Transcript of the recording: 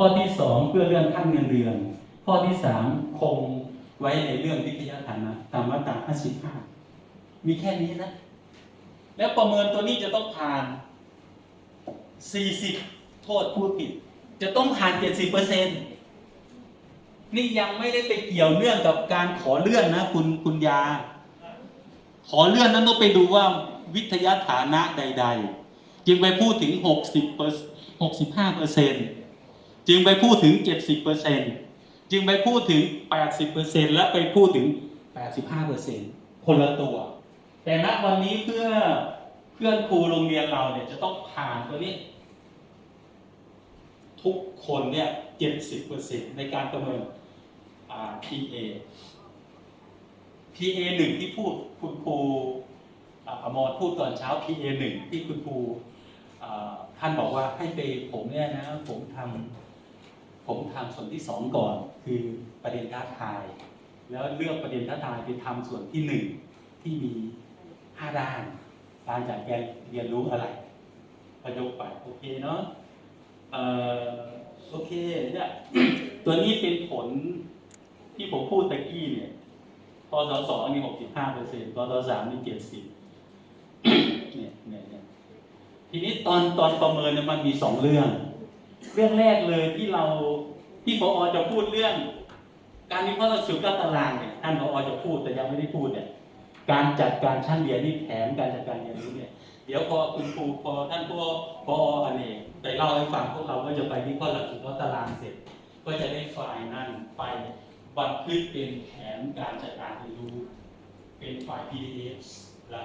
ข้อที่สองเพื่อเลื่อนขั้นเงินเดือน ข้อที่สามคงไว้ในเรื่องวิทยาฐานะตามมาตรา55 มีแค่นี้นะ แล้วประเมินตัวนี้จะต้องผ่าน 40 โทษพูดผิด จะต้องผ่าน 70เปอร์เซ็นนี่ยังไม่ได้ไปเกี่ยวเนื่องกับการขอเลื่อนนะ คุณคุณยา ขอเลื่อนนั้นต้องไปดูว่าวิทยาฐานะใด ๆ จึงไปพูดถึง 60 65เปอร์เซ็นต์ จึงไปพูดถึง 70เปอร์เซ็นจึงไปพูดถึง 80เปอร์เซ็นและไปพูดถึง 85เปอร์เซ็นคนละตัว แต่ณวันนี้เพื่อเพื่อนครูโรงเรียนเราเนี่ยจะต้องผ่านตัวนี้ ทุกคนเนี่ย70%ในการประเมิน PA PA หนึ่งที่พูดคุณครูอมรพูดตอนเช้า PA หนึ่งที่คุณครูท่านบอกว่าให้ไปผมเนี่ยนะ ผมทำ ผมทำส่วนที่สองก่อน คือประเด็นท้าทาย แล้วเลือกประเด็นท้าทายไปทำส่วนที่หนึ่งที่มีห้าด้าน การจัดการเรียนรู้อะไรประยกไปโอเคเนาะเออโอเคเนี่ยตัวนี้เป็นผลที่ผมพูดตะกี้เนี่ยพศสองนี่หกสิบห้าเปอร์เซ็นต์พศสสามนี่เจ็ดสิบเนี่ยเนี่ยเนี่ยทีนี้ตอนตอนประเมินเนี่ยมันมีสองเรื่อง เรื่องแรกเลยที่เราที่พออจะพูดเรื่อง การวิเคราะห์หลักสูตรก้าวตารางเนี่ยท่านพออจะพูดแต่ยังไม่ได้พูดเนี่ย การจัดการชั้นเรียนนี่แผนการจัดการเรียนรู้เนี่ย เดี๋ยวพอคุณครูพอท่านผู้พออเนกไปเล่าให้ฟังพวกเราก็จะไปวิเคราะห์หลักสูตรตารางเสร็จ ก็จะได้ไฟล์นั่นไปบันทึกเป็นแผนการจัดการเรียนรู้ เป็นไฟล์ PDF และ